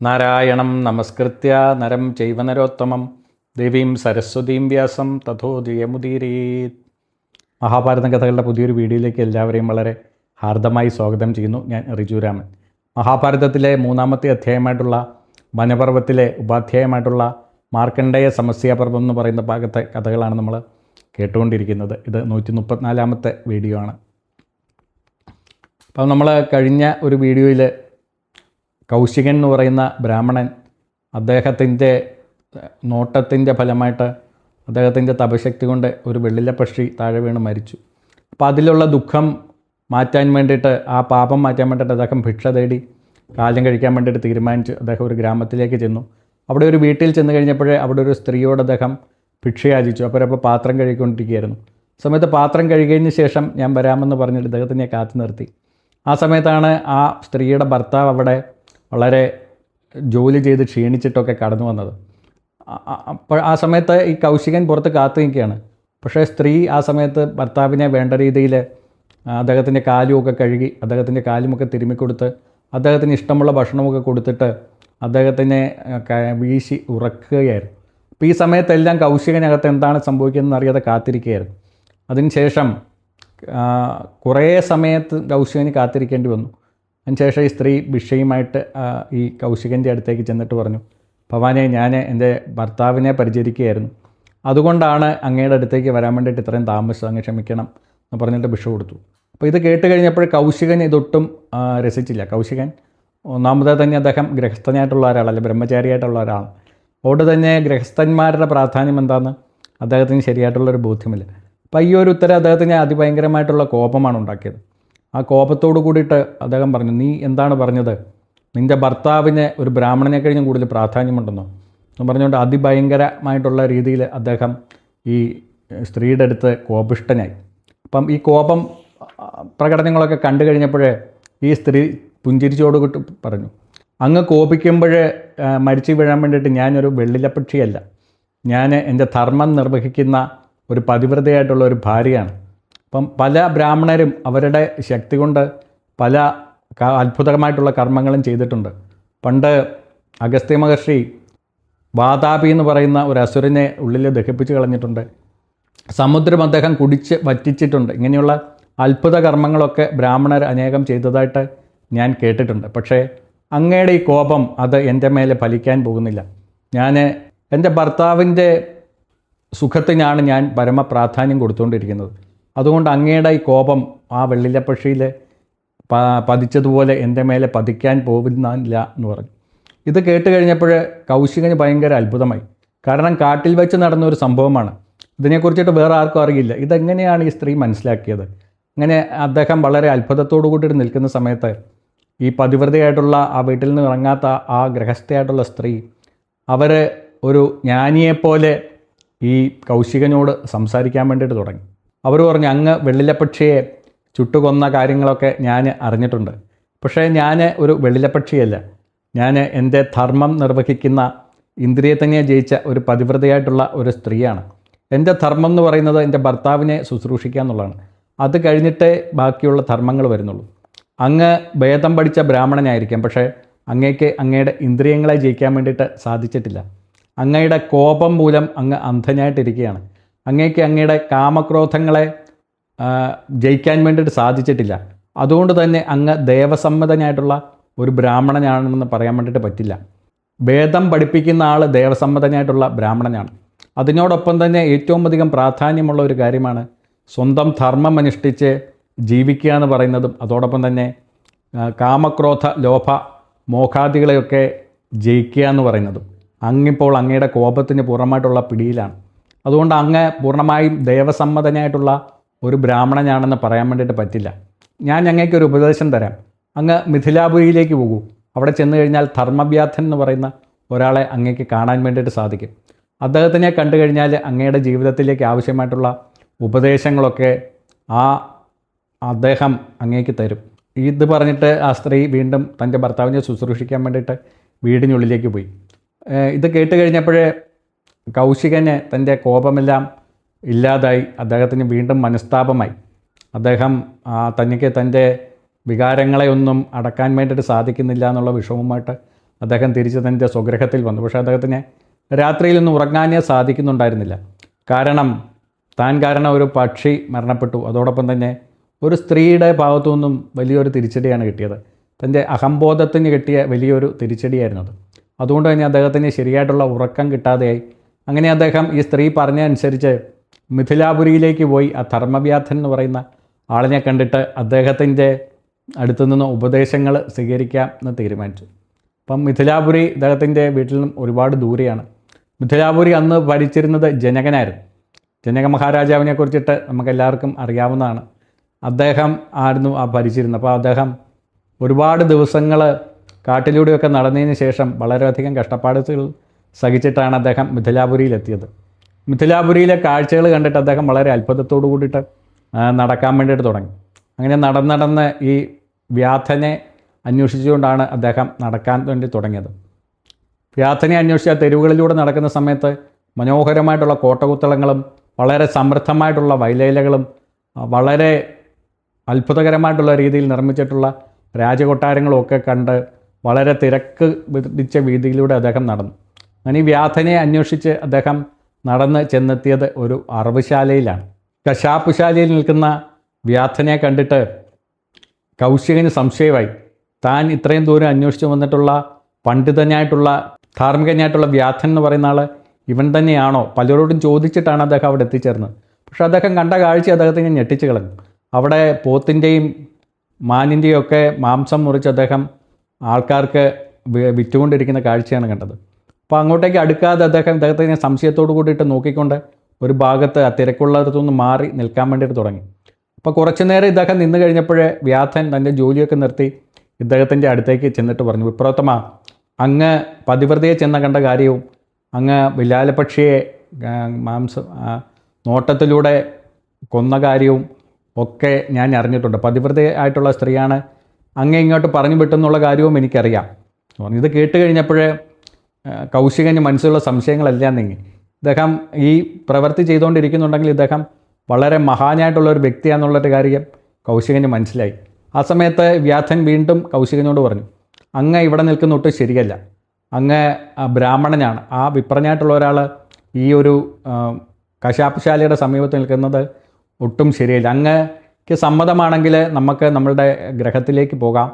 നാരായണം നമസ്കൃത്യ നരം ചൈവനരോത്തമം ദേവീം സരസ്വതീം വ്യാസം തഥോ ജയമുദീരീത്. മഹാഭാരതം കഥകളുടെ പുതിയൊരു വീഡിയോയിലേക്ക് എല്ലാവരെയും വളരെ ഹാർദമായി സ്വാഗതം ചെയ്യുന്നു ഞാൻ റിജുരാമൻ മഹാഭാരതത്തിലെ മൂന്നാമത്തെ അധ്യായമായിട്ടുള്ള വനപർവത്തിലെ ഉപാധ്യായമായിട്ടുള്ള മാർക്കണ്ഡേയ സമസ്യാപർവം എന്ന് പറയുന്ന ഭാഗത്തെ കഥകളാണ് നമ്മൾ കേട്ടുകൊണ്ടിരിക്കുന്നത്. ഇത് നൂറ്റി മുപ്പത്തിനാലാമത്തെ വീഡിയോ ആണ്. അപ്പം നമ്മൾ കഴിഞ്ഞ ഒരു വീഡിയോയിൽ കൗശികൻ എന്ന് പറയുന്ന ബ്രാഹ്മണൻ അദ്ദേഹത്തിന്റെ നോട്ടത്തിന്റെ ഫലമായിട്ട് അദ്ദേഹത്തിന്റെ തപശക്തി കൊണ്ട് ഒരു വെള്ളില പക്ഷി താഴെ വീണ് മരിച്ചു. അപ്പോൾ അതിലുള്ള ദുഃഖം മാറ്റാൻ വേണ്ടിയിട്ട് ആ പാപം മാറ്റാൻ വേണ്ടിയിട്ട് അദ്ദേഹം ഭിക്ഷ തേടി കാലം കഴിക്കാൻ വേണ്ടിയിട്ട് തീരുമാനിച്ചു. അദ്ദേഹം ഒരു ഗ്രാമത്തിലേക്ക് ചെന്നു. അവിടെ ഒരു വീട്ടിൽ ചെന്ന് കഴിഞ്ഞപ്പോഴേ അവിടെ ഒരു സ്ത്രീയോട് അദ്ദേഹം ഭിക്ഷ യാചിച്ചു അപ്പോൾ അപ്പോൾ പാത്രം കഴുകിക്കൊണ്ടിരിക്കുകയായിരുന്നു. സമയത്ത് പാത്രം കഴുകിയതിന് ശേഷം ഞാൻ വരാമെന്ന് പറഞ്ഞിട്ട് അദ്ദേഹത്തിനെ കാത്തു നിർത്തി. ആ സമയത്താണ് ആ സ്ത്രീയുടെ ഭർത്താവ് അവിടെ വളരെ ജോലി ചെയ്ത് ക്ഷീണിച്ചിട്ടൊക്കെ കടന്നു വന്നത്. അപ്പോൾ ആ സമയത്ത് ഈ കൗശികൻ പുറത്ത് കാത്തു നിൽക്കുകയാണ്. പക്ഷേ സ്ത്രീ ആ സമയത്ത് ഭർത്താവിനെ വേണ്ട രീതിയിൽ അദ്ദേഹത്തിന്റെ കാലുമൊക്കെ കഴുകി അദ്ദേഹത്തിന്റെ കാലുമൊക്കെ തിരുമ്മിക്കൊടുത്ത് അദ്ദേഹത്തിന് ഇഷ്ടമുള്ള ഭക്ഷണമൊക്കെ കൊടുത്തിട്ട് അദ്ദേഹത്തിനെ വീശി ഉറക്കുകയായിരുന്നു. അപ്പോൾ ഈ സമയത്തെല്ലാം കൗശികനകത്ത് എന്താണ് സംഭവിക്കുന്നതെന്ന് അറിയാതെ കാത്തിരിക്കുകയായിരുന്നു. അതിനുശേഷം ശേഷം കുറേ സമയത്ത് കൗശികന് കാത്തിരിക്കേണ്ടി വന്നു. അതിനുശേഷം ഈ സ്ത്രീ ഭിക്ഷയുമായിട്ട് ഈ കൗശികന്റെ അടുത്തേക്ക് ചെന്നിട്ട് പറഞ്ഞു ഭവാനെ ഞാൻ എന്റെ ഭർത്താവിനെ പരിചരിക്കുകയായിരുന്നു. അതുകൊണ്ടാണ് അങ്ങയുടെ അടുത്തേക്ക് വരാൻ വേണ്ടിയിട്ട് ഇത്രയും താമസം അങ്ങ് ക്ഷമിക്കണം എന്ന് പറഞ്ഞിട്ട് ഭിക്ഷ കൊടുത്തു. അപ്പോൾ ഇത് കേട്ട് കഴിഞ്ഞപ്പോൾ കൗശികൻ ഇതൊട്ടും രസിച്ചില്ല. കൗശികൻ ഒന്നാമത് തന്നെ അദ്ദേഹം ഗ്രഹസ്ഥനായിട്ടുള്ള ഒരാളല്ല ബ്രഹ്മചാരിയായിട്ടുള്ള ഒരാളാണ്. അതുകൊണ്ട് തന്നെ ഗ്രഹസ്ഥന്മാരുടെ പ്രാധാന്യം എന്താണെന്ന് അദ്ദേഹത്തിന് ശരിയായിട്ടുള്ളൊരു ബോധ്യമില്ല. അപ്പോൾ ഈ ഒരു ഉത്തരം അദ്ദേഹത്തിന് അതിഭയങ്കരമായിട്ടുള്ള കോപമാണ് ഉണ്ടാക്കിയത്. ആ കോപത്തോട് കൂടിയിട്ട് അദ്ദേഹം പറഞ്ഞു നീ എന്താണ് പറഞ്ഞത്? നിന്റെ ഭർത്താവിന് ഒരു ബ്രാഹ്മണനെ കഴിഞ്ഞും കൂടുതൽ പ്രാധാന്യമുണ്ടെന്നോ? എന്ന് പറഞ്ഞുകൊണ്ട് അതിഭയങ്കരമായിട്ടുള്ള രീതിയിൽ അദ്ദേഹം ഈ സ്ത്രീയുടെ അടുത്ത് കോപിഷ്ടനായി അപ്പം ഈ കോപം പ്രകടനങ്ങളൊക്കെ കണ്ടു കഴിഞ്ഞപ്പോഴേ ഈ സ്ത്രീ പുഞ്ചിരിച്ചോട് കൂട്ടി പറഞ്ഞു അങ്ങ് കോപിക്കുമ്പോൾ മരിച്ചു വീഴാൻ വേണ്ടിയിട്ട് ഞാനൊരു വെള്ളിലപ്പക്ഷിയല്ല. ഞാൻ എന്റെ ധർമ്മം നിർവഹിക്കുന്ന ഒരു പതിവ്രതയായിട്ടുള്ള ഒരു ഭാര്യയാണ്. അപ്പം പല ബ്രാഹ്മണരും അവരുടെ ശക്തി കൊണ്ട് പല അത്ഭുതകരമായിട്ടുള്ള കർമ്മങ്ങളും ചെയ്തിട്ടുണ്ട്. പണ്ട് അഗസ്ത്യ മഹർഷി വാതാപി എന്ന് പറയുന്ന ഒരു അസുരനെ ഉള്ളിൽ ദഹിപ്പിച്ച് കളഞ്ഞിട്ടുണ്ട്. സമുദ്രം അദ്ദേഹം കുടിച്ച് വറ്റിച്ചിട്ടുണ്ട്. ഇങ്ങനെയുള്ള അത്ഭുത കർമ്മങ്ങളൊക്കെ ബ്രാഹ്മണർ അനേകം ചെയ്തതായിട്ട് ഞാൻ കേട്ടിട്ടുണ്ട്. പക്ഷേ അങ്ങയുടെ ഈ കോപം അത് എന്റെ മേലെ ഫലിക്കാൻ പോകുന്നില്ല. ഞാൻ എന്റെ ഭർത്താവിന്റെ സുഖത്തിനാണ് ഞാൻ പരമപ്രാധാന്യം കൊടുത്തുകൊണ്ടിരിക്കുന്നത്. അതുകൊണ്ട് അങ്ങയുടെ ഈ കോപം ആ വെള്ളിലപ്പക്ഷിയിൽ പ പതിച്ചതുപോലെ എന്റെ മേലെ പതിക്കാൻ പോകുന്നില്ല എന്ന് പറഞ്ഞു. ഇത് കേട്ട് കഴിഞ്ഞപ്പോൾ കൗശികന് ഭയങ്കര അത്ഭുതമായി. കാരണം കാട്ടിൽ വെച്ച് നടന്ന ഒരു സംഭവമാണ്. ഇതിനെക്കുറിച്ചിട്ട് വേറെ ആർക്കും അറിയില്ല. ഇതെങ്ങനെയാണ് ഈ സ്ത്രീ മനസ്സിലാക്കിയത്? അങ്ങനെ അദ്ദേഹം വളരെ അത്ഭുതത്തോടു കൂടിയിട്ട് നിൽക്കുന്ന സമയത്ത് ഈ പതിവ്രതയായിട്ടുള്ള ആ വീട്ടിൽ നിന്ന് ഇറങ്ങാത്ത ആ ഗൃഹസ്ഥയായിട്ടുള്ള സ്ത്രീ അവർ ഒരു ജ്ഞാനിയെപ്പോലെ ഈ കൗശികനോട് സംസാരിക്കാൻ വേണ്ടിയിട്ട് തുടങ്ങി. അവർ പറഞ്ഞു അങ്ങ് വെള്ളിലപ്പക്ഷിയെ ചുട്ടുകൊന്ന കാര്യങ്ങളൊക്കെ ഞാൻ അറിഞ്ഞിട്ടുണ്ട്. പക്ഷേ ഞാൻ ഒരു വെള്ളിലപ്പക്ഷിയല്ല. ഞാൻ എന്റെ ധർമ്മം നിർവഹിക്കുന്ന ഇന്ദ്രിയത്തിനെ ജയിച്ച ഒരു പതിവ്രതയായിട്ടുള്ള ഒരു സ്ത്രീയാണ്. എന്റെ ധർമ്മം എന്ന് പറയുന്നത് എന്റെ ഭർത്താവിനെ ശുശ്രൂഷിക്കുക എന്നുള്ളതാണ്. അത് കഴിഞ്ഞിട്ടേ ബാക്കിയുള്ള ധർമ്മങ്ങൾ വരുന്നുള്ളൂ. അങ്ങ് ഭേദം പഠിച്ച ബ്രാഹ്മണനായിരിക്കാം പക്ഷേ അങ്ങേക്ക് അങ്ങയുടെ ഇന്ദ്രിയങ്ങളെ ജയിക്കാൻ വേണ്ടിയിട്ട് സാധിച്ചിട്ടില്ല. അങ്ങയുടെ കോപം മൂലം അങ്ങ് അന്ധനായിട്ടിരിക്കുകയാണ്. അങ്ങേക്ക് അങ്ങയുടെ കാമക്രോധങ്ങളെ ജയിക്കാൻ വേണ്ടിയിട്ട് സാധിച്ചിട്ടില്ല. അതുകൊണ്ട് തന്നെ അങ്ങ് ദേവസമ്മതനായിട്ടുള്ള ഒരു ബ്രാഹ്മണനാണെന്ന് പറയാൻ വേണ്ടിയിട്ട് പറ്റില്ല. വേദം പഠിപ്പിക്കുന്ന ആൾ ദേവസമ്മതനായിട്ടുള്ള ബ്രാഹ്മണനാണ്. അതിനോടൊപ്പം തന്നെ ഏറ്റവും അധികം പ്രാധാന്യമുള്ള ഒരു കാര്യമാണ് സ്വന്തം ധർമ്മം അനുഷ്ഠിച്ച് ജീവിക്കുക എന്ന് പറയുന്നതും അതോടൊപ്പം തന്നെ കാമക്രോധ ലോഭ മോഹാദികളെയൊക്കെ ജയിക്കുക എന്ന് പറയുന്നതും. അങ്ങിപ്പോൾ അങ്ങയുടെ കോപത്തിന് പൂർണമായിട്ടുള്ള പിടിയിലാണ്. അതുകൊണ്ട് അങ്ങ് പൂർണമായും ദേവസമ്മതനായിട്ടുള്ള ഒരു ബ്രാഹ്മണനാണെന്ന് പറയാൻ വേണ്ടിയിട്ട് പറ്റില്ല. ഞാൻ ഞങ്ങൾക്കൊരു ഉപദേശം തരാം. അങ്ങ് മിഥിലാപുരിയിലേക്ക് പോകൂ. അവിടെ ചെന്ന് കഴിഞ്ഞാൽ ധർമ്മവ്യാധൻ എന്ന് പറയുന്ന ഒരാളെ അങ്ങേക്ക് കാണാൻ വേണ്ടിയിട്ട് സാധിക്കും. അദ്ദേഹത്തിനെ കണ്ടു കഴിഞ്ഞാൽ അങ്ങയുടെ ജീവിതത്തിലേക്ക് ആവശ്യമായിട്ടുള്ള ഉപദേശങ്ങളൊക്കെ ആ അദ്ദേഹം അങ്ങേക്ക് തരും. ഇത് പറഞ്ഞിട്ട് ആ സ്ത്രീ വീണ്ടും തന്റെ ഭർത്താവിനെ ശുശ്രൂഷിക്കാൻ വേണ്ടിയിട്ട് വീടിനുള്ളിലേക്ക് പോയി. ഇത് കേട്ട് കഴിഞ്ഞപ്പോഴേ കൗശികന് തന്റെ കോപമെല്ലാം ഇല്ലാതായി അദ്ദേഹത്തിന് വീണ്ടും മനസ്താപമായി. അദ്ദേഹം തനിക്ക് തന്റെ വികാരങ്ങളെ ഒന്നും അടക്കാൻ വേണ്ടിയിട്ട് സാധിക്കുന്നില്ല എന്നുള്ള വിഷമവുമായിട്ട് അദ്ദേഹം തിരിച്ച് തന്റെ സ്വഗ്രഹത്തിൽ വന്നു. പക്ഷേ അദ്ദേഹത്തിന് രാത്രിയിലൊന്നും ഉറങ്ങാനേ സാധിക്കുന്നുണ്ടായിരുന്നില്ല. കാരണം താൻ കാരണം ഒരു പക്ഷി മരണപ്പെട്ടു. അതോടൊപ്പം തന്നെ ഒരു സ്ത്രീയുടെ ഭാഗത്തു നിന്നും വലിയൊരു തിരിച്ചടിയാണ് കിട്ടിയത്. തന്റെ അഹംബോധത്തിന് കിട്ടിയ വലിയൊരു തിരിച്ചടിയായിരുന്നു അത്. അതുകൊണ്ട് തന്നെ അദ്ദേഹത്തിന് ശരിയായിട്ടുള്ള ഉറക്കം കിട്ടാതെയായി അങ്ങനെ അദ്ദേഹം ഈ സ്ത്രീ പറഞ്ഞ അനുസരിച്ച് മിഥിലാപുരിയിലേക്ക് പോയി. ആ ധർമ്മവ്യാധൻ എന്ന് പറയുന്ന ആളിനെ കണ്ടിട്ട് അദ്ദേഹത്തിന്റെ അടുത്തു നിന്ന് ഉപദേശങ്ങൾ സ്വീകരിക്കാം എന്ന് തീരുമാനിച്ചു. അപ്പം മിഥിലാപുരി ഇദ്ദേഹത്തിന്റെ വീട്ടിൽ നിന്നും ഒരുപാട് ദൂരെയാണ്. മിഥിലാപുരി അന്ന് ഭരിച്ചിരുന്നത് ജനകനായിരുന്നു. ജനക മഹാരാജാവിനെ കുറിച്ചിട്ട് നമുക്കെല്ലാവർക്കും അറിയാവുന്നതാണ്. അദ്ദേഹം ആയിരുന്നു ആ ഭരിച്ചിരുന്നത്. അപ്പോൾ അദ്ദേഹം ഒരുപാട് ദിവസങ്ങൾ കാട്ടിലൂടെയൊക്കെ നടന്നതിന് ശേഷം വളരെയധികം കഷ്ടപ്പാടുകൾ സഹിച്ചിട്ടാണ് അദ്ദേഹം മിഥിലാപുരിയിലെത്തിയത്. മിഥിലാപുരിയിലെ കാഴ്ചകൾ കണ്ടിട്ട് അദ്ദേഹം വളരെ അത്ഭുതത്തോടു കൂടിയിട്ട് നടക്കാൻ വേണ്ടിയിട്ട് തുടങ്ങി. അങ്ങനെ നടന്ന് നടന്ന് ഈ വ്യാധനെ അന്വേഷിച്ചുകൊണ്ടാണ് അദ്ദേഹം നടക്കാൻ വേണ്ടി തുടങ്ങിയത്. വ്യാധനെ അന്വേഷിച്ച തെരുവുകളിലൂടെ നടക്കുന്ന സമയത്ത് മനോഹരമായിട്ടുള്ള കോട്ടകുത്തളങ്ങളും വളരെ സമൃദ്ധമായിട്ടുള്ള വയലേലകളും വളരെ അത്ഭുതകരമായിട്ടുള്ള രീതിയിൽ നിർമ്മിച്ചിട്ടുള്ള രാജകൊട്ടാരങ്ങളും ഒക്കെ കണ്ട് വളരെ തിരക്ക് പിടിച്ച വീതിയിലൂടെ അദ്ദേഹം നടന്നു. അങ്ങനെ ഈ വ്യാധനെ അന്വേഷിച്ച് അദ്ദേഹം നടന്ന് ചെന്നെത്തിയത് ഒരു അറവുശാലയിലാണ്. കശാപ്പുശാലയിൽ നിൽക്കുന്ന വ്യാധനെ കണ്ടിട്ട് കൗശികന് സംശയമായി. താൻ ഇത്രയും ദൂരം അന്വേഷിച്ച് വന്നിട്ടുള്ള പണ്ഡിതനായിട്ടുള്ള ധാർമ്മികനായിട്ടുള്ള വ്യാധൻ എന്ന് പറയുന്ന ആൾ ഇവൻ തന്നെയാണോ? പലരോടും ചോദിച്ചിട്ടാണ് അദ്ദേഹം അവിടെ എത്തിച്ചേർന്നത്. പക്ഷേ അദ്ദേഹം കണ്ട കാഴ്ച അദ്ദേഹത്തിന് ഞെട്ടിച്ചു കളഞ്ഞു. അവിടെ പോത്തിന്റെയും മാനിന്റെയും ഒക്കെ മാംസം മുറിച്ച് അദ്ദേഹം ആൾക്കാർക്ക് വിറ്റുകൊണ്ടിരിക്കുന്ന കാഴ്ചയാണ് കണ്ടത്. അപ്പോൾ അങ്ങോട്ടേക്ക് അടുക്കാതെ അദ്ദേഹം അദ്ദേഹത്തിനെ സംശയത്തോടു കൂടിയിട്ട് നോക്കിക്കൊണ്ട് ഒരു ഭാഗത്ത് ആ തിരക്കുള്ളടത്തു നിന്ന് മാറി നിൽക്കാൻ വേണ്ടിയിട്ട് തുടങ്ങി. അപ്പോൾ കുറച്ചു നേരം ഇദ്ദേഹം നിന്ന് കഴിഞ്ഞപ്പോഴേ വ്യാധൻ തന്റെ ജോലിയൊക്കെ നിർത്തി ഇദ്ദേഹത്തിന്റെ അടുത്തേക്ക് ചെന്നിട്ട് പറഞ്ഞു വിപ്രോത്തമ അങ്ങ് പതിവ്രതയെ ചെന്ന കണ്ട കാര്യവും അങ്ങ് വിലാലപക്ഷിയെ മാംസ നോട്ടത്തിലൂടെ കൊന്ന കാര്യവും ഒക്കെ ഞാൻ അറിഞ്ഞിട്ടുണ്ട്. പതിവ്രതയായിട്ടുള്ള സ്ത്രീയാണ് അങ്ങ് ഇങ്ങോട്ട് പറഞ്ഞു വിട്ടെന്നുള്ള കാര്യവും എനിക്കറിയാം. ഇത് കേട്ട് കഴിഞ്ഞപ്പോഴേ കൗശികന് മനസ്സിലുള്ള സംശയങ്ങളെല്ലാം നീങ്ങി ഇദ്ദേഹം ഈ പ്രവൃത്തി ചെയ്തുകൊണ്ടിരിക്കുന്നുണ്ടെങ്കിൽ ഇദ്ദേഹം വളരെ മഹാനായിട്ടുള്ള ഒരു വ്യക്തിയാണെന്നുള്ളൊരു കാര്യം കൗശികന് മനസ്സിലായി. ആ സമയത്ത് വ്യാധൻ വീണ്ടും കൗശികനോട് പറഞ്ഞു അങ്ങ് ഇവിടെ നിൽക്കുന്ന ഒട്ടും ശരിയല്ല. അങ്ങ് ബ്രാഹ്മണനാണ്. ആ വിപ്രനായിട്ടുള്ള ഒരാൾ ഈ ഒരു കശാപ്പുശാലയുടെ സമീപത്ത് നിൽക്കുന്നത് ഒട്ടും ശരിയല്ല. അങ്ങക്ക് സമ്മതമാണെങ്കിൽ നമുക്ക് നമ്മളുടെ ഗ്രഹത്തിലേക്ക് പോകാം.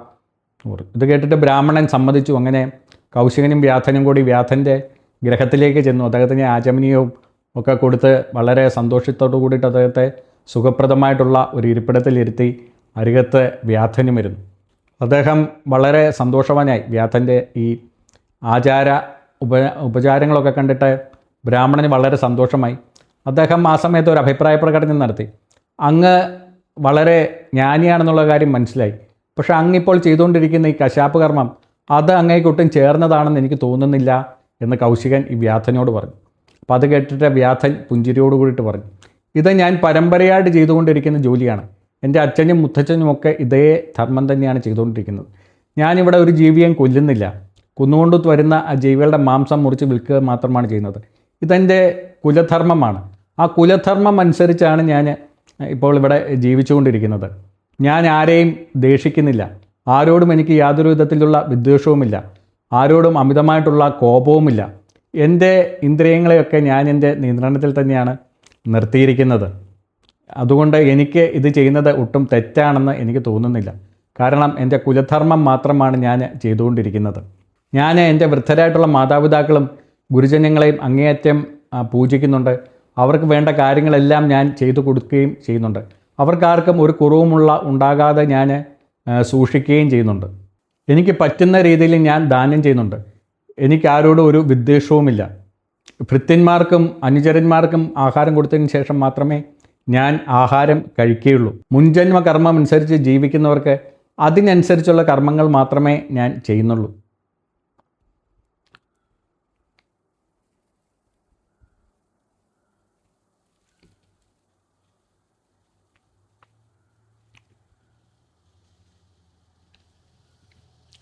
ഇത് കേട്ടിട്ട് ബ്രാഹ്മണൻ സമ്മതിച്ചു. അങ്ങനെ കൗശികനും വ്യാധനും കൂടി വ്യാധന്റെ ഗ്രഹത്തിലേക്ക് ചെന്നു. അദ്ദേഹത്തിന് ആചമനീയവും ഒക്കെ കൊടുത്ത് വളരെ സന്തോഷത്തോടു കൂടിയിട്ട് അദ്ദേഹത്തെ സുഖപ്രദമായിട്ടുള്ള ഒരു ഇരിപ്പിടത്തിലിരുത്തി അരികത്ത് വ്യാധനും ഇരുന്നു അദ്ദേഹം വളരെ സന്തോഷവാനായി വ്യാധന്റെ ഈ ആചാര ഉപ ഉപചാരങ്ങളൊക്കെ കണ്ടിട്ട് ബ്രാഹ്മണന് വളരെ സന്തോഷമായി. അദ്ദേഹം ആ സമയത്ത് ഒരു അഭിപ്രായ പ്രകടനം നടത്തി. അങ്ങ് വളരെ ജ്ഞാനിയാണെന്നുള്ള കാര്യം മനസ്സിലായി. പക്ഷേ അങ്ങിപ്പോൾ ചെയ്തുകൊണ്ടിരിക്കുന്ന ഈ കശാപ്പ് കർമ്മം അത് അങ്ങേക്കൊട്ടും ചേർന്നതാണെന്ന് എനിക്ക് തോന്നുന്നില്ല എന്ന് കൗശികൻ ഈ വ്യാധനോട് പറഞ്ഞു. അപ്പോൾ അത് കേട്ടിട്ട് വ്യാധൻ പുഞ്ചിരിയോട് കൂടിയിട്ട് പറഞ്ഞു. ഇത് ഞാൻ പരമ്പരയായിട്ട് ചെയ്തുകൊണ്ടിരിക്കുന്ന ജോലിയാണ്. എന്റെ അച്ഛനും മുത്തച്ഛനും ഒക്കെ ഇതേ ധർമ്മം തന്നെയാണ് ചെയ്തുകൊണ്ടിരിക്കുന്നത്. ഞാനിവിടെ ഒരു ജീവിയെയും കൊല്ലുന്നില്ല. കുന്നുകൊണ്ട് വരുന്ന ആ ജീവികളുടെ മാംസം മുറിച്ച് വിൽക്കുക മാത്രമാണ് ചെയ്യുന്നത്. ഇതെന്റെ കുലധർമ്മമാണ്. ആ കുലധർമ്മം അനുസരിച്ചാണ് ഞാൻ ഇപ്പോൾ ഇവിടെ ജീവിച്ചുകൊണ്ടിരിക്കുന്നത്. ഞാൻ ആരെയും ദേഷിക്കുന്നില്ല. ആരോടും എനിക്ക് യാതൊരു വിധത്തിലുള്ള വിദ്വേഷവുമില്ല. ആരോടും അമിതമായിട്ടുള്ള കോപവുമില്ല. എന്റെ ഇന്ദ്രിയങ്ങളെയൊക്കെ ഞാൻ എന്റെ നിയന്ത്രണത്തിൽ തന്നെയാണ് നിർത്തിയിരിക്കുന്നത്. അതുകൊണ്ട് എനിക്ക് ഇത് ചെയ്യുന്നത് ഒട്ടും തെറ്റാണെന്ന് എനിക്ക് തോന്നുന്നില്ല. കാരണം എന്റെ കുലധർമ്മം മാത്രമാണ് ഞാൻ ചെയ്തുകൊണ്ടിരിക്കുന്നത്. ഞാൻ എന്റെ വൃദ്ധരായിട്ടുള്ള മാതാപിതാക്കളും ഗുരുജനങ്ങളെയും അങ്ങേയറ്റം പൂജിക്കുന്നുണ്ട്. അവർക്ക് വേണ്ട കാര്യങ്ങളെല്ലാം ഞാൻ ചെയ്തു കൊടുക്കുകയും ചെയ്യുന്നുണ്ട്. അവർക്കാർക്കും ഒരു കുറവുമുള്ള ഉണ്ടാകാതെ ഞാൻ സൂക്ഷിക്കുകയും ചെയ്യുന്നുണ്ട്. എനിക്ക് പറ്റുന്ന രീതിയിൽ ഞാൻ ദാനം ചെയ്യുന്നുണ്ട്. എനിക്ക് ആരോടും ഒരു വിദ്വേഷവുമില്ല. ഭൃത്യന്മാർക്കും അനുചരന്മാർക്കും ആഹാരം കൊടുത്തതിന് ശേഷം മാത്രമേ ഞാൻ ആഹാരം കഴിക്കുകയുള്ളൂ. മുൻജന്മ കർമ്മം അനുസരിച്ച് ജീവിക്കുന്നവർക്ക് അതിനനുസരിച്ചുള്ള കർമ്മങ്ങൾ മാത്രമേ ഞാൻ ചെയ്യുന്നുള്ളൂ.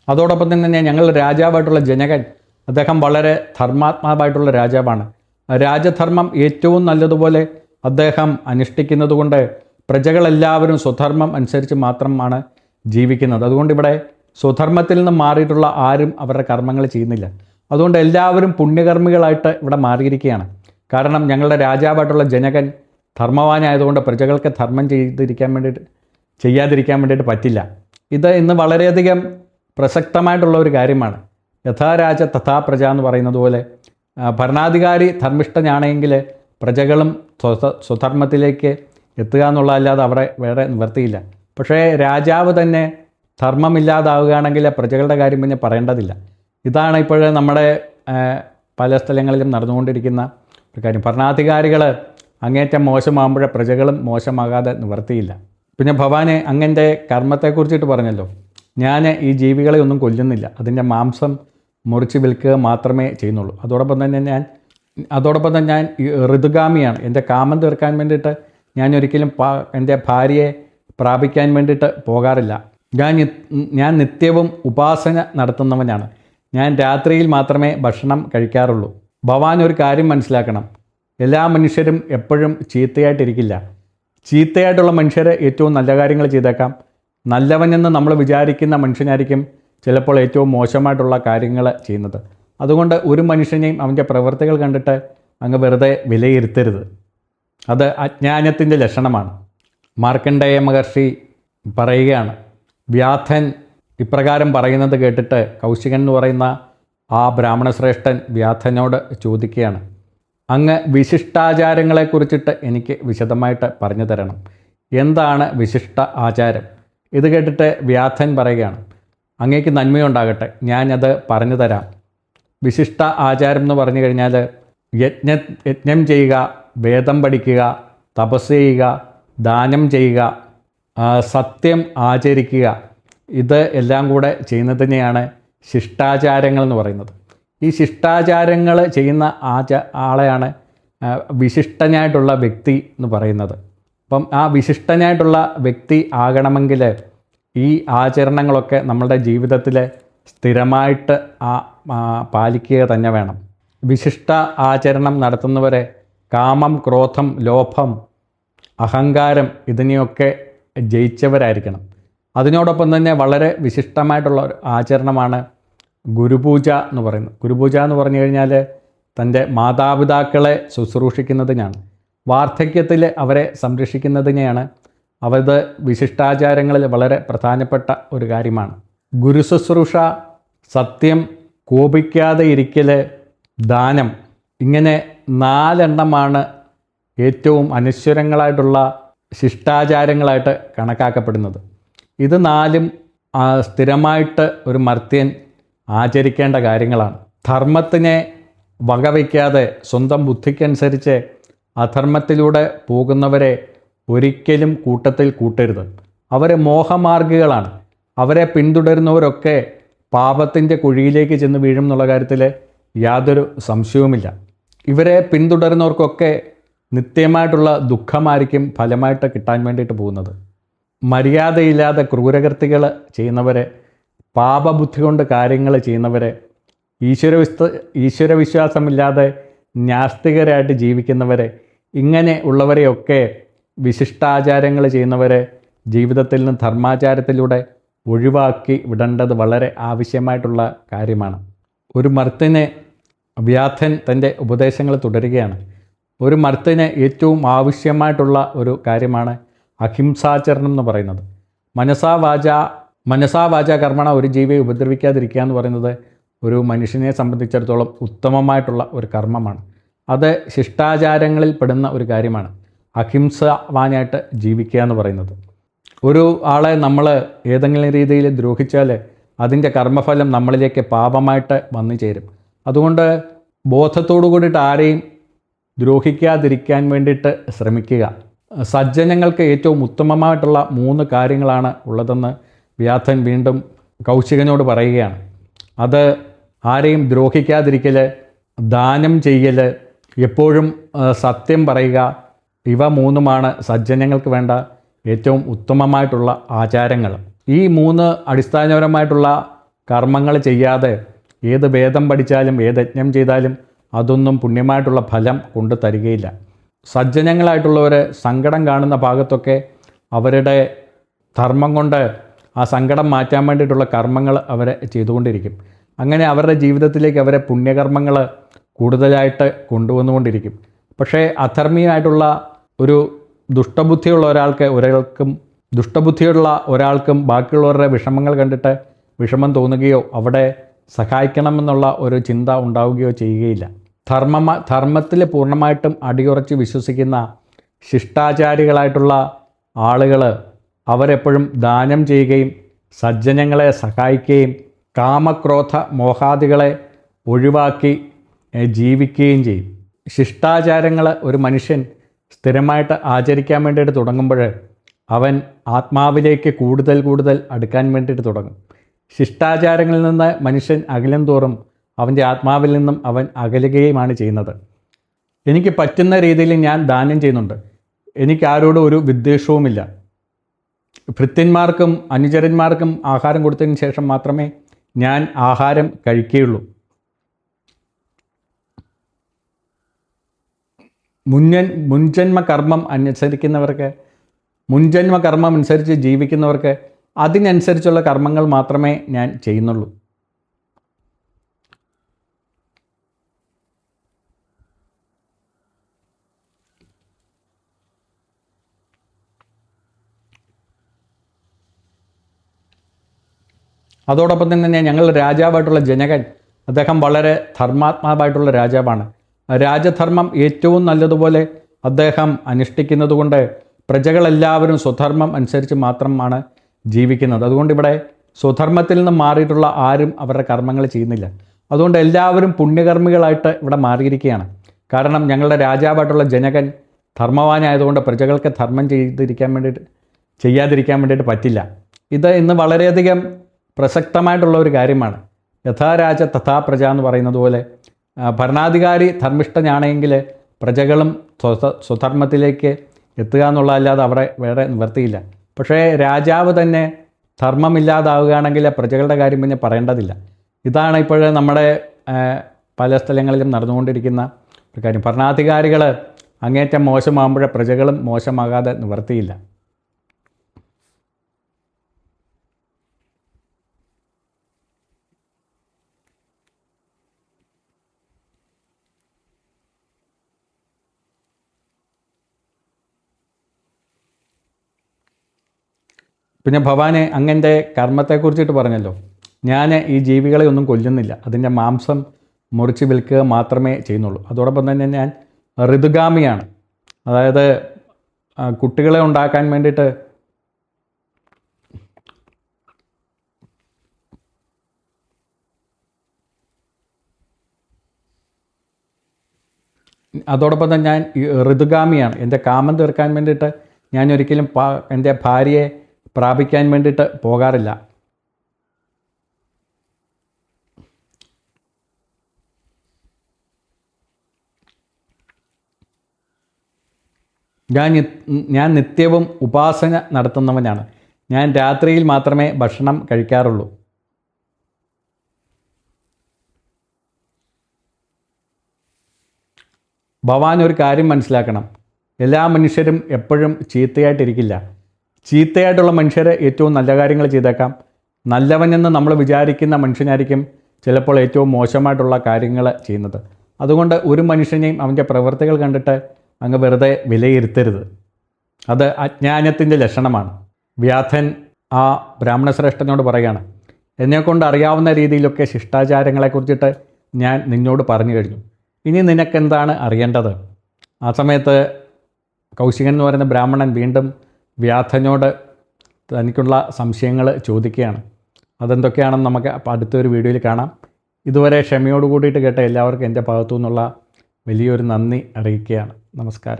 അതോടൊപ്പം തന്നെ ഞങ്ങളുടെ രാജാവായിട്ടുള്ള ജനകൻ അദ്ദേഹം വളരെ ധർമാത്മാവായിട്ടുള്ള രാജാവാണ്. രാജധർമ്മം ഏറ്റവും നല്ലതുപോലെ അദ്ദേഹം അനുഷ്ഠിക്കുന്നതുകൊണ്ട് പ്രജകളെല്ലാവരും സ്വധർമ്മം അനുസരിച്ച് മാത്രമാണ് ജീവിക്കുന്നത്. അതുകൊണ്ട് ഇവിടെ സ്വധർമ്മത്തിൽ നിന്ന് മാറിയിട്ടുള്ള ആരും അവരുടെ കർമ്മങ്ങൾ ചെയ്യുന്നില്ല. അതുകൊണ്ട് എല്ലാവരും പുണ്യകർമ്മികളായിട്ട് ഇവിടെ മാറിയിരിക്കുകയാണ്. കാരണം ഞങ്ങളുടെ രാജാവായിട്ടുള്ള ജനകൻ ധർമ്മവാനായതുകൊണ്ട് പ്രജകൾക്ക് ധർമ്മം ചെയ്തിരിക്കാൻ വേണ്ടിയിട്ട് ചെയ്യാതിരിക്കാൻ വേണ്ടിയിട്ട് പറ്റില്ല. ഇത് ഇന്ന് വളരെയധികം പ്രസക്തമായിട്ടുള്ള ഒരു കാര്യമാണ്. യഥാരാജ തഥാ പ്രജ എന്ന് പറയുന്നത് പോലെ ഭരണാധികാരി ധർമ്മിഷ്ഠനാണെങ്കിൽ പ്രജകളും സ്വ- സ്വധർമ്മത്തിലേക്ക് എത്തുക എന്നുള്ളതല്ലാതെ അവിടെ വേറെ നിവർത്തിയില്ല. പക്ഷേ രാജാവ് തന്നെ ധർമ്മമില്ലാതാവുകയാണെങ്കിൽ പ്രജകളുടെ കാര്യം പിന്നെ പറയേണ്ടതില്ല. ഇതാണ് ഇപ്പോൾ നമ്മുടെ പല സ്ഥലങ്ങളിലും നടന്നുകൊണ്ടിരിക്കുന്ന ഒരു കാര്യം. ഭരണാധികാരികൾ അങ്ങേറ്റം മോശമാകുമ്പോഴേ പ്രജകളും മോശമാകാതെ നിവർത്തിയില്ല. പിന്നെ ഭവാനെ അങ്ങന്റെ കർമ്മത്തെക്കുറിച്ചിട്ട് പറഞ്ഞല്ലോ. ഞാൻ ഈ ജീവികളെ ഒന്നും കൊല്ലുന്നില്ല. അതിന്റെ മാംസം മുറിച്ച് വിൽക്കുക മാത്രമേ ചെയ്യുന്നുള്ളൂ. അതോടൊപ്പം തന്നെ ഞാൻ അതോടൊപ്പം തന്നെ ഞാൻ ഋതുഗാമിയാണ്. എന്റെ കാമം തീർക്കാൻ വേണ്ടിയിട്ട് ഞാൻ ഒരിക്കലും പാ എന്റെ ഭാര്യയെ പ്രാപിക്കാൻ വേണ്ടിയിട്ട് പോകാറില്ല. ഞാൻ ഞാൻ നിത്യവും ഉപാസന നടത്തുന്നവനാണ്. ഞാൻ രാത്രിയിൽ മാത്രമേ ഭക്ഷണം കഴിക്കാറുള്ളൂ. ഭവാൻ ഒരു കാര്യം മനസ്സിലാക്കണം. എല്ലാ മനുഷ്യരും എപ്പോഴും ചീത്തയായിട്ടിരിക്കില്ല. ചീത്തയായിട്ടുള്ള മനുഷ്യരെ ഏറ്റവും നല്ല കാര്യങ്ങൾ ചെയ്തേക്കാം. നല്ലവനെന്ന് നമ്മൾ വിചാരിക്കുന്ന മനുഷ്യനായിരിക്കും ചിലപ്പോൾ ഏറ്റവും മോശമായിട്ടുള്ള കാര്യങ്ങൾ ചെയ്യുന്നത്. അതുകൊണ്ട് ഒരു മനുഷ്യനെയും അവന്റെ പ്രവൃത്തികൾ കണ്ടിട്ട് അങ്ങ് വെറുതെ വിലയിരുത്തരുത്. അത് അജ്ഞാനത്തിന്റെ ലക്ഷണമാണ്. മാർക്കണ്ഡേയ മഹർഷി പറയുകയാണ് വ്യാധൻ ഇപ്രകാരം പറയുന്നത് കേട്ടിട്ട് കൗശികൻ എന്ന് പറയുന്ന ആ ബ്രാഹ്മണശ്രേഷ്ഠൻ വ്യാധനോട് ചോദിക്കുകയാണ് അങ്ങ് വിശിഷ്ടാചാരങ്ങളെക്കുറിച്ചിട്ട് എനിക്ക് വിശദമായിട്ട് പറഞ്ഞു തരണം. എന്താണ് വിശിഷ്ട ആചാരം ഇത് കേട്ടിട്ട് വ്യാധൻ പറയുകയാണ്. അങ്ങേക്ക് നന്മയുണ്ടാകട്ടെ. ഞാനത് പറഞ്ഞു തരാം. വിശിഷ്ട ആചാരം എന്ന് പറഞ്ഞു കഴിഞ്ഞാൽ യജ്ഞ യജ്ഞം ചെയ്യുക വേദം പഠിക്കുക തപസ് ചെയ്യുക ദാനം ചെയ്യുക സത്യം ആചരിക്കുക. ഇത് എല്ലാം കൂടെ ചെയ്യുന്നതിനെയാണ് ശിഷ്ടാചാരങ്ങൾ എന്ന് പറയുന്നത്. ഈ ശിഷ്ടാചാരങ്ങൾ ചെയ്യുന്ന ആച ആളെയാണ് വിശിഷ്ടനായിട്ടുള്ള വ്യക്തി എന്ന് പറയുന്നത്. അപ്പം ആ വിശിഷ്ടനായിട്ടുള്ള വ്യക്തി ആകണമെങ്കിൽ ഈ ആചരണങ്ങളൊക്കെ നമ്മളുടെ ജീവിതത്തിൽ സ്ഥിരമായിട്ട് ആ പാലിക്കുക തന്നെ വേണം. വിശിഷ്ട ആചരണം നടത്തുന്നവരെ കാമം ക്രോധം ലോഭം അഹങ്കാരം ഇതിനെയൊക്കെ ജയിച്ചവരായിരിക്കണം. അതിനോടൊപ്പം തന്നെ വളരെ വിശിഷ്ടമായിട്ടുള്ള ഒരു ആചരണമാണ് ഗുരുപൂജ എന്ന് പറയുന്നത്. ഗുരുപൂജ എന്ന് പറഞ്ഞു കഴിഞ്ഞാൽ തന്റെ മാതാപിതാക്കളെ ശുശ്രൂഷിക്കുന്നതിനാണ്. വാർദ്ധക്യത്തിൽ അവരെ സംരക്ഷിക്കുന്നതിനെയാണ് അവത് വിശിഷ്ടാചാരങ്ങളിൽ വളരെ പ്രധാനപ്പെട്ട ഒരു കാര്യമാണ്. ഗുരുശുശ്രൂഷ സത്യം കോപിക്കാതെ ഇരിക്കൽ ദാനം ഇങ്ങനെ നാലെണ്ണമാണ് ഏറ്റവും അനശ്വരങ്ങളായിട്ടുള്ള ശിഷ്ടാചാരങ്ങളായിട്ട് കണക്കാക്കപ്പെടുന്നത്. ഇത് നാലും സ്ഥിരമായിട്ട് ഒരു മർത്യൻ ആചരിക്കേണ്ട കാര്യങ്ങളാണ്. ധർമ്മത്തിനെ വകവയ്ക്കാതെ സ്വന്തം ബുദ്ധിക്കനുസരിച്ച് അധർമ്മത്തിലൂടെ പോകുന്നവരെ ഒരിക്കലും കൂട്ടത്തിൽ കൂട്ടരുത്. അവർ മോഹമാർഗികളാണ്. അവരെ പിന്തുടരുന്നവരൊക്കെ പാപത്തിന്റെ കുഴിയിലേക്ക് ചെന്ന് വീഴും എന്നുള്ള കാര്യത്തിൽ യാതൊരു സംശയവുമില്ല. ഇവരെ പിന്തുടരുന്നവർക്കൊക്കെ നിത്യമായിട്ടുള്ള ദുഃഖമായിരിക്കും ഫലമായിട്ട് കിട്ടാൻ വേണ്ടിയിട്ട് പോകുന്നത്. മര്യാദയില്ലാതെ ക്രൂരകൃത്തികൾ ചെയ്യുന്നവരെ പാപബുദ്ധി കൊണ്ട് കാര്യങ്ങൾ ചെയ്യുന്നവരെ ഈശ്വരവിശ്വ ഈശ്വരവിശ്വാസമില്ലാതെ നാസ്തികരായിട്ട് ജീവിക്കുന്നവരെ ഇങ്ങനെ ഉള്ളവരെയൊക്കെ വിശിഷ്ടാചാരങ്ങൾ ചെയ്യുന്നവരെ ജീവിതത്തിൽ നിന്ന് ധർമാചാരത്തിലൂടെ ഒഴിവാക്കി വിടേണ്ടത് വളരെ ആവശ്യമായിട്ടുള്ള കാര്യമാണ്. ഒരു മർത്തിനെ വ്യാധൻ തന്റെ ഉപദേശങ്ങൾ തുടരുകയാണ്. ഒരു മർത്തിന് ഏറ്റവും ആവശ്യമായിട്ടുള്ള ഒരു കാര്യമാണ് അഹിംസാചരണം എന്ന് പറയുന്നത്. മനസാ വാച മനസാ വാച കർമ്മണ ഒരു ജീവിയെ ഉപദ്രവിക്കാതിരിക്കുക എന്ന് പറയുന്നത് ഒരു മനുഷ്യനെ സംബന്ധിച്ചിടത്തോളം ഉത്തമമായിട്ടുള്ള ഒരു കർമ്മമാണ്. അത് ശിഷ്ടാചാരങ്ങളിൽ പെടുന്ന ഒരു കാര്യമാണ്. അഹിംസവാനായിട്ട് ജീവിക്കുക എന്ന് പറയുന്നത്. ഒരു ആളെ നമ്മൾ ഏതെങ്കിലും രീതിയിൽ ദ്രോഹിച്ചാൽ അതിന്റെ കർമ്മഫലം നമ്മളിലേക്ക് പാപമായിട്ട് വന്നു ചേരും. അതുകൊണ്ട് ബോധത്തോടു കൂടിയിട്ട് ആരെയും ദ്രോഹിക്കാതിരിക്കാൻ വേണ്ടിയിട്ട് ശ്രമിക്കുക. സജ്ജനങ്ങൾക്ക് ഏറ്റവും ഉത്തമമായിട്ടുള്ള മൂന്ന് കാര്യങ്ങളാണ് ഉള്ളതെന്ന് വ്യാധൻ വീണ്ടും കൗശികനോട് പറയുകയാണ്. അത് ആരെയും ദ്രോഹിക്കാതിരിക്കൽ ദാനം ചെയ്യൽ എപ്പോഴും സത്യം പറയുക. ഇവ മൂന്നുമാണ് സജ്ജനങ്ങൾക്ക് വേണ്ട ഏറ്റവും ഉത്തമമായിട്ടുള്ള ആചാരങ്ങൾ. ഈ മൂന്ന് അടിസ്ഥാനപരമായിട്ടുള്ള കർമ്മങ്ങൾ ചെയ്യാതെ ഏത് വേദം പഠിച്ചാലും ഏത് യജ്ഞം ചെയ്താലും അതൊന്നും പുണ്യമായിട്ടുള്ള ഫലം കൊണ്ടു തരികയില്ല. സജ്ജനങ്ങളായിട്ടുള്ളവർ സങ്കടം കാണുന്ന ഭാഗത്തൊക്കെ അവരുടെ ധർമ്മം കൊണ്ട് ആ സങ്കടം മാറ്റാൻ വേണ്ടിയിട്ടുള്ള കർമ്മങ്ങൾ അവരെ ചെയ്തുകൊണ്ടിരിക്കും. അങ്ങനെ അവരുടെ ജീവിതത്തിലേക്ക് അവരെ പുണ്യകർമ്മങ്ങൾ കൂടുതലായിട്ട് കൊണ്ടുവന്നുകൊണ്ടിരിക്കും. പക്ഷേ അധർമ്മീയമായിട്ടുള്ള ഒരു ദുഷ്ടബുദ്ധിയുള്ള ഒരാൾക്ക് ഒരാൾക്കും ദുഷ്ടബുദ്ധിയുള്ള ഒരാൾക്കും ബാക്കിയുള്ളവരുടെ വിഷമങ്ങൾ കണ്ടിട്ട് വിഷമം തോന്നുകയോ അവിടെ സഹായിക്കണമെന്നുള്ള ഒരു ചിന്ത ഉണ്ടാവുകയോ ചെയ്യുകയില്ല. ധർമ്മ ധർമ്മത്തിൽ പൂർണമായിട്ടും അടിയുറച്ച് വിശ്വസിക്കുന്ന ശിഷ്ടാചാരികളായിട്ടുള്ള ആളുകൾ അവരെപ്പോഴും ദാനം ചെയ്യുകയും സജ്ജനങ്ങളെ സഹായിക്കുകയും കാമക്രോധ മോഹാദികളെ ഒഴിവാക്കി ജീവിക്കുകയും ചെയ്യും. ശിഷ്ടാചാരങ്ങൾ ഒരു മനുഷ്യൻ സ്ഥിരമായിട്ട് ആചരിക്കാൻ വേണ്ടിയിട്ട് തുടങ്ങുമ്പോൾ അവൻ ആത്മാവിലേക്ക് കൂടുതൽ കൂടുതൽ അടുക്കാൻ വേണ്ടിയിട്ട് തുടങ്ങും. ശിഷ്ടാചാരങ്ങളിൽ നിന്ന് മനുഷ്യൻ അകലും തോറും അവന്റെ ആത്മാവിൽ നിന്നും അവൻ അകലുകയുമാണ് ചെയ്യുന്നത്. എനിക്ക് പറ്റുന്ന രീതിയിൽ ഞാൻ ദാനം ചെയ്യുന്നുണ്ട്. എനിക്ക് ആരോടും ഒരു വിദ്വേഷവുമില്ല. ഭൃത്യന്മാർക്കും അനുചരന്മാർക്കും ആഹാരം കൊടുത്തതിന് ശേഷം മാത്രമേ ഞാൻ ആഹാരം കഴിക്കുകയുള്ളൂ. മുൻജൻ മുൻജന്മ കർമ്മം അനുസരിക്കുന്നവർക്ക് മുൻജന്മ കർമ്മം അനുസരിച്ച് ജീവിക്കുന്നവർക്ക് അതിനനുസരിച്ചുള്ള കർമ്മങ്ങൾ മാത്രമേ ഞാൻ ചെയ്യുന്നുള്ളൂ. അതോടൊപ്പം തന്നെ ഞങ്ങളുടെ രാജാവായിട്ടുള്ള ജനകൻ. അദ്ദേഹം വളരെ ധർമാത്മാവായിട്ടുള്ള രാജാവാണ്. രാജധർമ്മം ഏറ്റവും നല്ലതുപോലെ അദ്ദേഹം അനുഷ്ഠിക്കുന്നതുകൊണ്ട് പ്രജകളെല്ലാവരും സ്വധർമ്മം അനുസരിച്ച് മാത്രമാണ് ജീവിക്കുന്നത്. അതുകൊണ്ട് ഇവിടെ സ്വധർമ്മത്തിൽ നിന്ന് മാറിയിട്ടുള്ള ആരും അവരുടെ കർമ്മങ്ങൾ ചെയ്യുന്നില്ല. അതുകൊണ്ട് എല്ലാവരും പുണ്യകർമ്മികളായിട്ട് ഇവിടെ മാറിയിരിക്കുകയാണ്. കാരണം ഞങ്ങളുടെ രാജാവായിട്ടുള്ള ജനകൻ ധർമ്മവാനായതുകൊണ്ട് പ്രജകൾക്ക് ധർമ്മം ചെയ്തിരിക്കാൻ വേണ്ടിയിട്ട് ചെയ്യാതിരിക്കാൻ വേണ്ടിയിട്ട് പറ്റില്ല. ഇത് ഇന്ന് വളരെയധികം പ്രസക്തമായിട്ടുള്ള ഒരു കാര്യമാണ്. യഥാരാജ തഥാ പ്രജ എന്ന് പറയുന്നത് പോലെ ഭരണാധികാരി ധർമ്മിഷ്ഠനാണെങ്കിൽ പ്രജകളും സ്വ- സ്വധർമ്മത്തിലേക്ക് എത്തുക എന്നുള്ളതല്ലാതെ അവിടെ വേറെ നിവർത്തിയില്ല. പക്ഷേ രാജാവ് തന്നെ ധർമ്മമില്ലാതാവുകയാണെങ്കിൽ പ്രജകളുടെ കാര്യം പിന്നെ പറയേണ്ടതില്ല. ഇതാണ് ഇപ്പോൾ നമ്മുടെ പല സ്ഥലങ്ങളിലും നടന്നുകൊണ്ടിരിക്കുന്ന ഒരു കാര്യം. ഭരണാധികാരികൾ അങ്ങേറ്റം മോശമാകുമ്പോഴേ പ്രജകളും മോശമാകാതെ നിവർത്തിയില്ല. പിന്നെ ഭവാനെ അങ്ങന്റെ കർമ്മത്തെക്കുറിച്ചിട്ട് പറഞ്ഞല്ലോ. ഞാൻ ഈ ജീവികളെ ഒന്നും കൊല്ലുന്നില്ല. അതിന്റെ മാംസം മുറിച്ച് വിൽക്കുക മാത്രമേ ചെയ്യുന്നുള്ളൂ. അതോടൊപ്പം തന്നെ ഞാൻ ഋതുഗാമിയാണ്. അതായത് കുട്ടികളെ ഉണ്ടാക്കാൻ വേണ്ടിയിട്ട് അതോടൊപ്പം തന്നെ ഞാൻ ഋതുഗാമിയാണ്. എന്റെ കാമം തീർക്കാൻ വേണ്ടിയിട്ട് ഞാൻ ഒരിക്കലും എന്റെ ഭാര്യയെ പ്രാപിക്കാൻ വേണ്ടിയിട്ട് പോകാറില്ല. ഞാൻ ഞാൻ നിത്യവും ഉപാസന നടത്തുന്നവനാണ്. ഞാൻ രാത്രിയിൽ മാത്രമേ ഭക്ഷണം കഴിക്കാറുള്ളൂ. ഭവാൻ ഒരു കാര്യം മനസ്സിലാക്കണം. എല്ലാ മനുഷ്യരും എപ്പോഴും ചീത്തയായിട്ടിരിക്കില്ല. ചീത്തയായിട്ടുള്ള മനുഷ്യരെ ഏറ്റവും നല്ല കാര്യങ്ങൾ ചെയ്തേക്കാം. നല്ലവനെന്ന് നമ്മൾ വിചാരിക്കുന്ന മനുഷ്യനായിരിക്കും ചിലപ്പോൾ ഏറ്റവും മോശമായിട്ടുള്ള കാര്യങ്ങൾ ചെയ്യുന്നത്. അതുകൊണ്ട് ഒരു മനുഷ്യനെയും അവന്റെ പ്രവൃത്തികൾ കണ്ടിട്ട് അങ്ങ് വെറുതെ വിലയിരുത്തരുത്. അത് അജ്ഞാനത്തിന്റെ ലക്ഷണമാണ്. വ്യാധൻ ആ ബ്രാഹ്മണശ്രേഷ്ഠനോട് പറയുകയാണ് എന്നെക്കൊണ്ട് അറിയാവുന്ന രീതിയിലൊക്കെ ശിഷ്ടാചാരങ്ങളെക്കുറിച്ചിട്ട് ഞാൻ നിന്നോട് പറഞ്ഞു കഴിഞ്ഞു. ഇനി നിനക്കെന്താണ് അറിയേണ്ടത്? ആ സമയത്ത് കൗശികൻ എന്ന് പറയുന്ന ബ്രാഹ്മണൻ വീണ്ടും വ്യാധനോട് തനിക്കുള്ള സംശയങ്ങൾ ചോദിക്കുകയാണ്. അതെന്തൊക്കെയാണെന്ന് നമുക്ക് അടുത്തൊരു വീഡിയോയിൽ കാണാം. ഇതുവരെ ക്ഷമയോട് കൂടിയിട്ട് കേട്ട എല്ലാവർക്കും എന്റെ ഭാഗത്തു നിന്നുള്ള വലിയൊരു നന്ദി അറിയിക്കുകയാണ്. നമസ്കാരം.